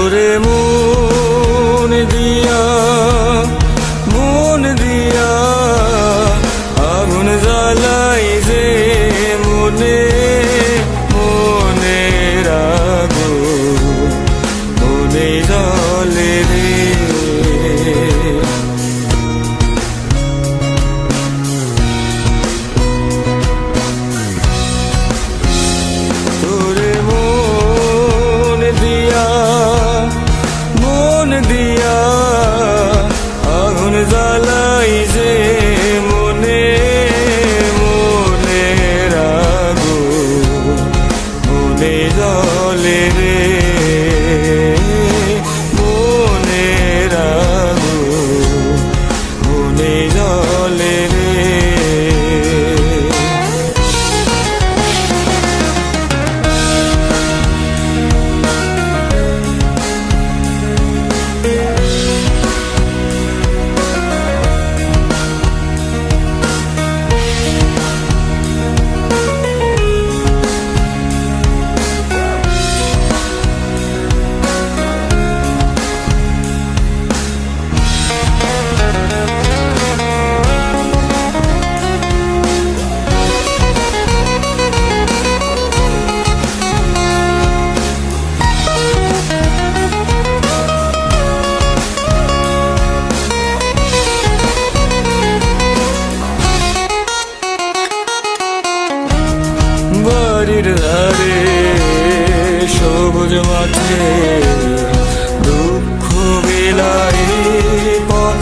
ওরে মো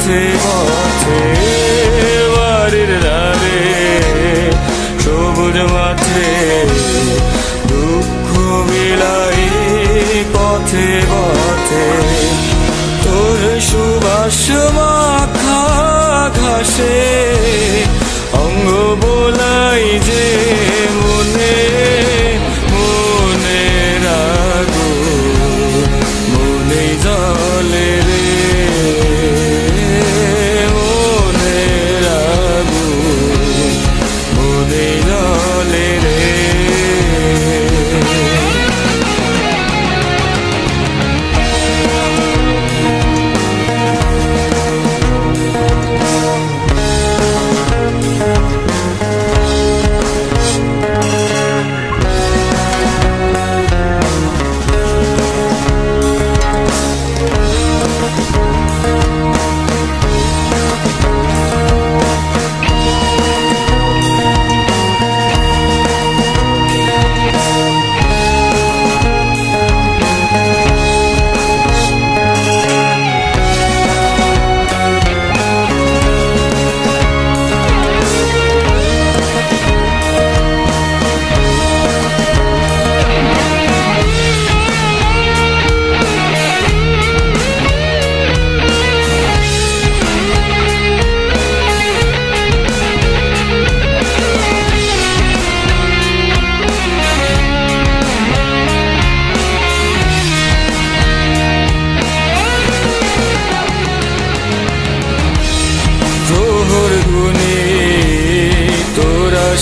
পথে বাড়ির ধারে সবুজ মাঠে দুঃখ বিলাই পথে পথে তোর সুবাস মাখা ঘাসে অঙ্গ বোলাই যে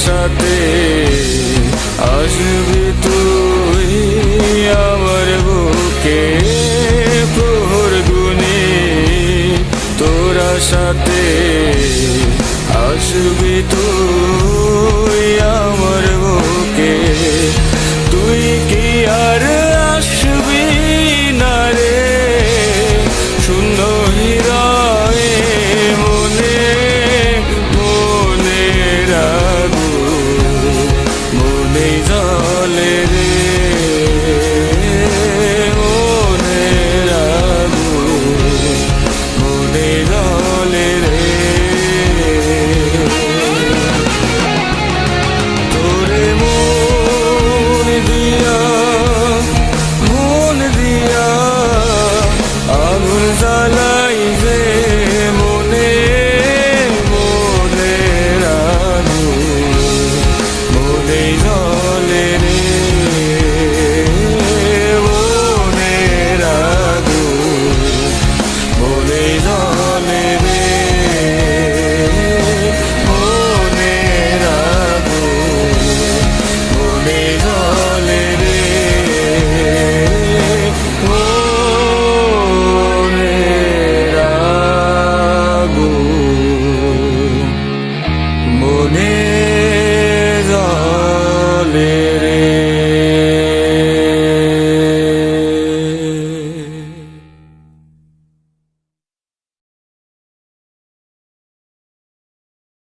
সাথে আসবি তুই আমার বুকে প্রহর গুনে তোরা সাথে আসবি